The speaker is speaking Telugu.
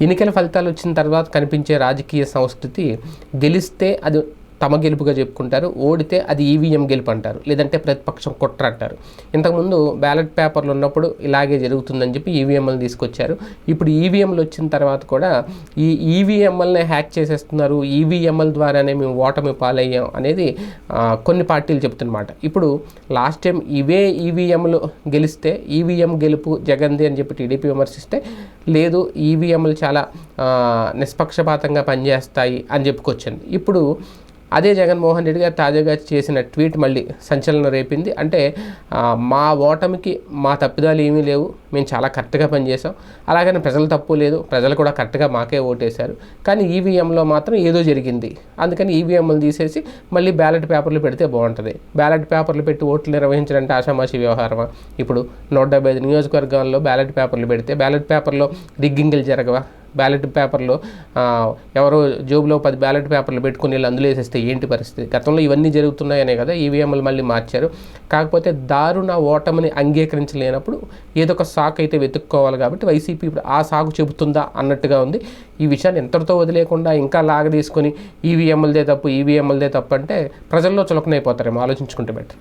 ఎన్నికల ఫలితాలు వచ్చిన తర్వాత కనిపించే రాజకీయ సంస్కృతి గెలిస్తే అది తమ గెలుపుగా చెప్పుకుంటారు. ఓడితే అది ఈవీఎం గెలుపు అంటారు. లేదంటే ప్రతిపక్షం కుట్ర అంటారు. ఇంతకుముందు బ్యాలెట్ పేపర్లు ఉన్నప్పుడు ఇలాగే జరుగుతుందని చెప్పి ఈవీఎంలు తీసుకొచ్చారు. ఇప్పుడు ఈవీఎంలు వచ్చిన తర్వాత కూడా ఈ ఈవీఎంఎల్ని హ్యాక్ చేసేస్తున్నారు. ఈవీఎంఎల్ ద్వారానే మేము ఓటమి పాలయ్యాం అనేది కొన్ని పార్టీలు చెప్తున్నమాట ఇప్పుడు లాస్ట్ టైం ఇవే ఈవీఎంలు గెలిస్తే ఈవీఎం గెలుపు జగన్ది అని చెప్పి టీడీపీ విమర్శిస్తే లేదు ఈవీఎంలు చాలా నిష్పక్షపాతంగా పనిచేస్తాయి అని చెప్పుకొచ్చింది. ఇప్పుడు అదే జగన్మోహన్ రెడ్డి గారు తాజాగా చేసిన ట్వీట్ మళ్ళీ సంచలనం రేపింది. అంటే మా ఓటమికి మా తప్పిదాలు ఏమీ లేవు. మేము చాలా కరెక్ట్గా పనిచేసాం అలాగని ప్రజలు తప్పు లేదు. ప్రజలు కూడా కరెక్ట్గా మాకే ఓటేశారు. కానీ ఈవీఎంలో మాత్రం ఏదో జరిగింది. అందుకని ఈవీఎంలు తీసేసి మళ్ళీ బ్యాలెట్ పేపర్లు పెడితే బాగుంటుంది. బ్యాలెట్ పేపర్లు పెట్టి ఓట్లు నిర్వహించాలంటే ఆషామాషి వ్యవహారమా? ఇప్పుడు నూట డెబ్బై ఐదు నియోజకవర్గాల్లో బ్యాలెట్ పేపర్లు పెడితే బ్యాలెట్ పేపర్లో రిగ్గింగ్లు జరగవా? బ్యాలెట్ పేపర్లో ఎవరో జోబులో పది బ్యాలెట్ పేపర్లు పెట్టుకుని వీళ్ళు అందులో వేసేస్తే ఏంటి పరిస్థితి? గతంలో ఇవన్నీ జరుగుతున్నాయనే కదా ఈవీఎంలు మళ్ళీ మార్చారు. కాకపోతే దారుణ ఓటమిని అంగీకరించలేనప్పుడు ఏదో ఒక సాకు అయితే వెతుక్కోవాలి కాబట్టి వైసీపీ ఇప్పుడు ఆ సాకు చెబుతుందా అన్నట్టుగా ఉంది. ఈ విషయాన్ని ఎంతటితో వదిలేకుండా ఇంకా లాగ తీసుకొని ఈవీఎంలదే తప్పు ఈవీఎంలదే తప్పు అంటే ప్రజల్లో చులకనైపోతారేమో ఆలోచించుకుంటే బెటర్.